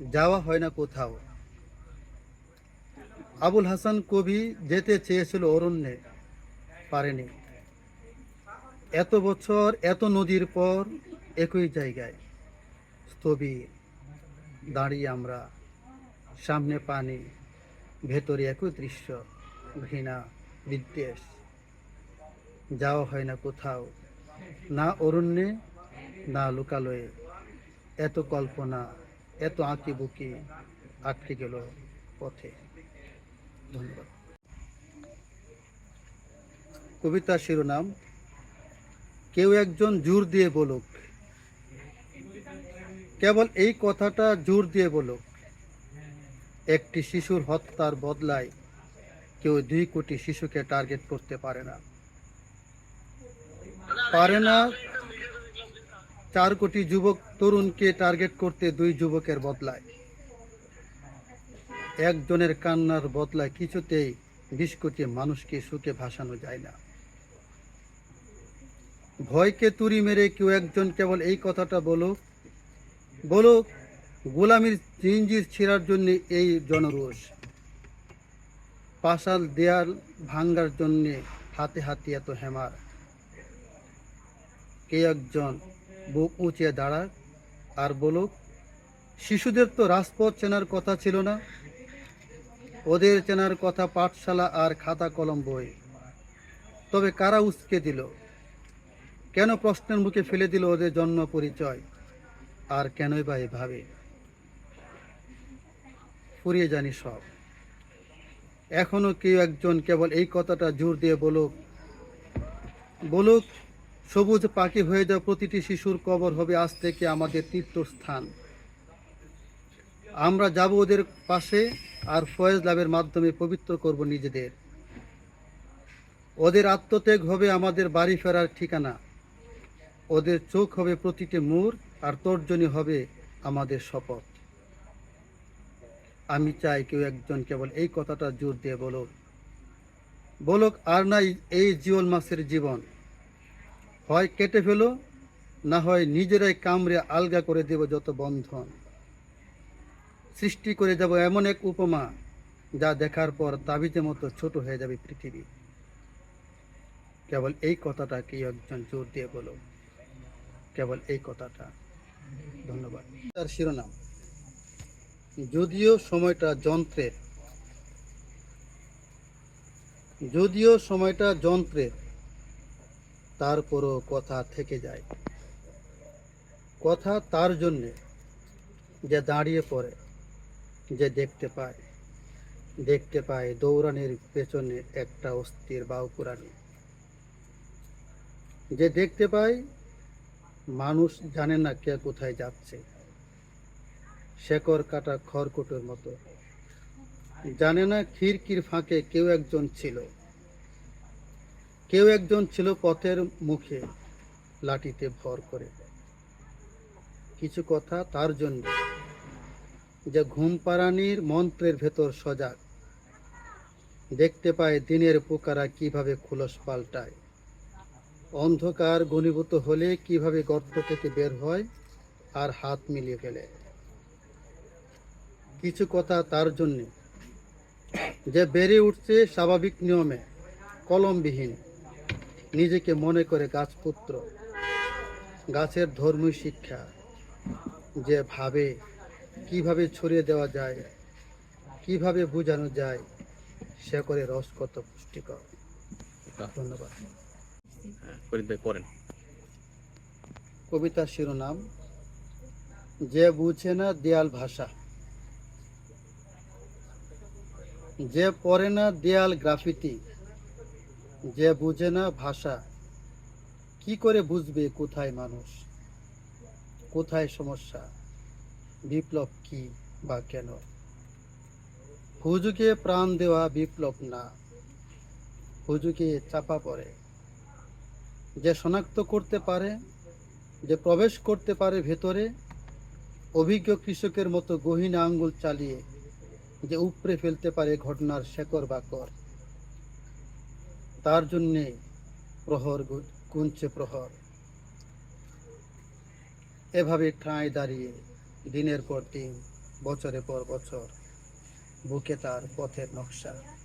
যাওয়া হয় না কোথাও। আবুল হাসান কবি যেতে চেয়েছিল অরণ্যে, পারেনি। এত বছর এত নদীর পর একই জায়গায় স্থবির, দাঁড়িয়ে আমরা সামনে পানি, ভেতরে একই দৃশ্য, ঘৃণা, বিদ্বেষ। যাওয়া হয় না কোথাও, না অরণ্যে, না লোকালয়ে। এত কল্পনা এত আঁকি বুকি আটকে গেল পথে। ধন্যবাদ। কবিতার শিরোনাম, কেউ একজন জোর দিয়ে বলুক। কেবল এই কথাটা জোর দিয়ে বলুক, একটি শিশুর হত্যার বদলায় কেউ দুই কোটি শিশুকে টার্গেট করতে পারে না। পারে না চার কোটি যুবক তরুণকে টার্গেট করতে দুই যুবকের বদলায়। একজনের কান্নার বদলায় কিছুতেই বিশ কোটি মানুষকে সুখে ভাসানো যায় না। ভয়কে তুড়ি মেরে কেউ একজন কেবল এই কথাটা বলো বলো গোলামির জিঞ্জির ছিঁড়ার জন্য এই জনরোষ। পাশাল দেয়াল ভাঙ্গার জন্যে হাতে হাতে এত হেমার। কে একজন বুক উঁচিয়ে দাঁড়াক আর বলুক, শিশুদের তো রাজপথ চেনার কথা ছিল না। ওদের চেনার কথা পাঠশালা আর খাতা কলম বই। তবে কারা উস্কে দিল? কেন প্রশ্নের মুখে ফেলে দিল ওদের জন্ম পরিচয়? আর কেনই বা এভাবে? ফুরিয়ে জানি সব। এখনও কেউ একজন কেবল এই কথাটা জোর দিয়ে বলুক বলুক সবুজ পাখি হয়ে যাওয়া প্রতিটি শিশুর কবর হবে আজ থেকে আমাদের তীর্থস্থান। আমরা যাব ওদের পাশে আর ফয়েজ লাভের মাধ্যমে পবিত্র করব নিজেদের। ওদের আত্মত্যাগ হবে আমাদের বাড়ি ফেরার ঠিকানা। ওদের চোখ হবে প্রতিটি মূর আর তর্জনী হবে আমাদের শপথ। আমি চাই কেউ একজন কেবল এই কথাটা জোর দিয়ে বলুক। বলুক, আর নাই এই জীবন মাসের জীবন। হয় কেটে ফেলো, না হয় নিজেরাই কামড়ে আলগা করে দেব যত বন্ধন। সৃষ্টি করে যাব এমন এক উপমা যা দেখার পর তাবিজের মতো ছোট হয়ে যাবে পৃথিবী। কেবল এই কথাটা কি একজন জোর দিয়ে বলো। কেবল এই কথাটা। ধন্যবাদ। তার শিরোনাম, যদিও সময়টা যন্ত্রের, যদিও সময়টা যন্ত্রের তারপরও কথা থেকে যায়। কথা তার জন্যে যে দাঁড়িয়ে পড়ে, যে দেখতে পায়। দেখতে পায় দৌড়ানির পেছনে একটা অস্থির বাউপুরানি যে দেখতে পায়, মানুষ জানে না কে কোথায় যাচ্ছে। শেকড় কাটা খড়কুটোর মতো। জানে না খিড়কির ফাঁকে কেউ একজন ছিল। কেউ একজন ছিল পথের মুখে লাঠিতে ভর করে। কিছু কথা তার জন্য, যে ঘুম পাড়ানির মন্ত্রের ভেতর সজাগ। দেখতে পায় দিনের পোকারা কীভাবে খুলস পাল্টায়। অন্ধকার ঘনীভূত হলে কীভাবে গর্ত থেকে বের হয় আর হাত মিলিয়ে ফেলে। কিছু কথা তার জন্যে, যে বেড়ে উঠছে স্বাভাবিক নিয়মে, কলমবিহীন। নিজেকে মনে করে গাছপুত্র গাছের ধর্মীয় শিক্ষা যে ভাবে কীভাবে ছড়িয়ে দেওয়া যায় কীভাবে বোঝানো যায় সে করে রস কত পুষ্টিকর। ধন্যবাদ। হ্যাঁ, পড়েন। কবিতার শিরোনাম যে বুঝে না দেয়াল ভাষা যে পড়ে না দেয়াল গ্রাফিতি যে বুঝে না ভাষা, কি করে বুঝবে কোথায় মানুষ? কোথায় সমস্যা? বিপ্লব কি বা কেন? হুজুকে প্রাণ দেওয়া বিপ্লব না। হুজুকে চাপা পড়ে। যে শনাক্ত করতে পারে, যে প্রবেশ করতে পারে ভেতরে, অভিজ্ঞ কৃষকের মতো গহীন আঙ্গুল চালিয়ে যে উপড়ে ফেলতে পারে ঘটনার শেকড় বাকর তার জন্যে প্রহর গুনছে প্রহর। এভাবে ঠাঁই দাঁড়িয়ে দিনের পর দিন, বছরের পর বছর, বুকে তার পথের নকশা।